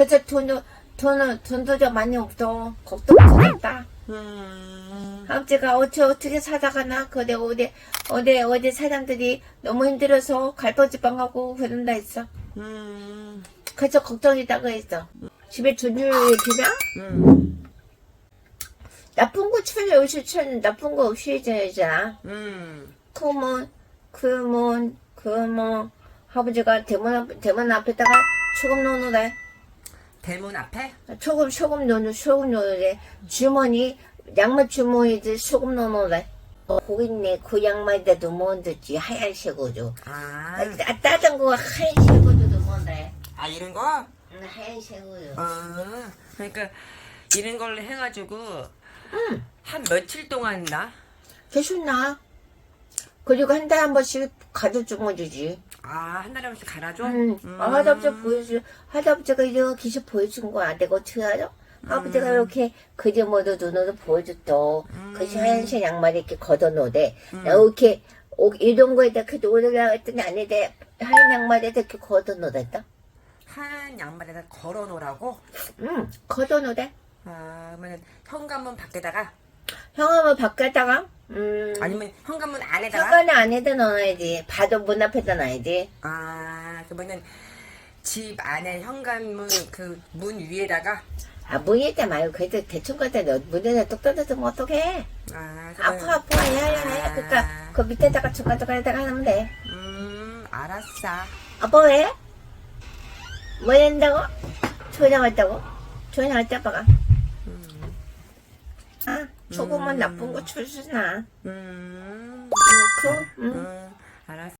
그래서 돈도 돈은 돈도 좀 많이 없어 걱정스럽다. 음, 아버지가 어째 어떻게 살아가나 그래 어디 어디 어디 사람들이 너무 힘들어서 갈버지방 가고 그런다 했어. 음, 그래서 걱정이다 그랬어. 집에 돈줄 얘기나 음, 나쁜 거 쳐요 요새 천 나쁜 거 없이 해줘야잖아. 음, 그러면 그러면 그러면 아버지가 대문 앞 대문 앞에다가 소금 넣어놓래. 대문 앞에? 소금 소금 넣는 소금 넣으래 주머니 양말 주머니에 소금 넣어놓으래 어, 거기 있네. 그 양말에도 넣었지 하얀색으로. 아, 아, 따던 거 하얀색으로 넣었네 아, 이런 거? 응, 하얀색으로. 아, 그러니까 이런 걸로 해가지고 한 며칠 동안 나? 계속 나. 그리고 한 달에 한 번씩 가져 주머주지 아, 한 달에 한 번씩 갈아줘? 응. 음. 아, 할아버지가 보여주 할아버지가 이렇게 보여준 거야 내가 어떻게 알아? 아버지가 이렇게 그림으로 눈으로 보여줬어 그래서 하얀색 양말 이렇게 걷어놓으래 나 이렇게 오- 이런 거에다 그 노래라 했더니 안에다 하얀 양말에다 이렇게 걷어놓으랬다 한 양말에다 걸어놓으라고? 응 걷어놓으래 아, 그러면 현관문 밖에다가? 형아만 바깥다가 음 아니면 현관문 안에다가? 현관에 안에다 넣어야지 바도 문 앞에다 놔야지 아, 그러면은 집 안에 현관문 그 문 위에다가? 아 문에다 말고 그래도 대충 갖다 넣어 문에다 똑 떨어뜨면 어떡해 아, 아파 그러면- 아파 야 야 야 그니까 그 밑에다가 중간중간에다가 하면 돼 음, 알았어. 아빠 왜? 뭐 한다고? 조장했다고? 조장할 아빠가 아 조금은 나쁜 거 줄수나 음, 그 응. 음, 알았어.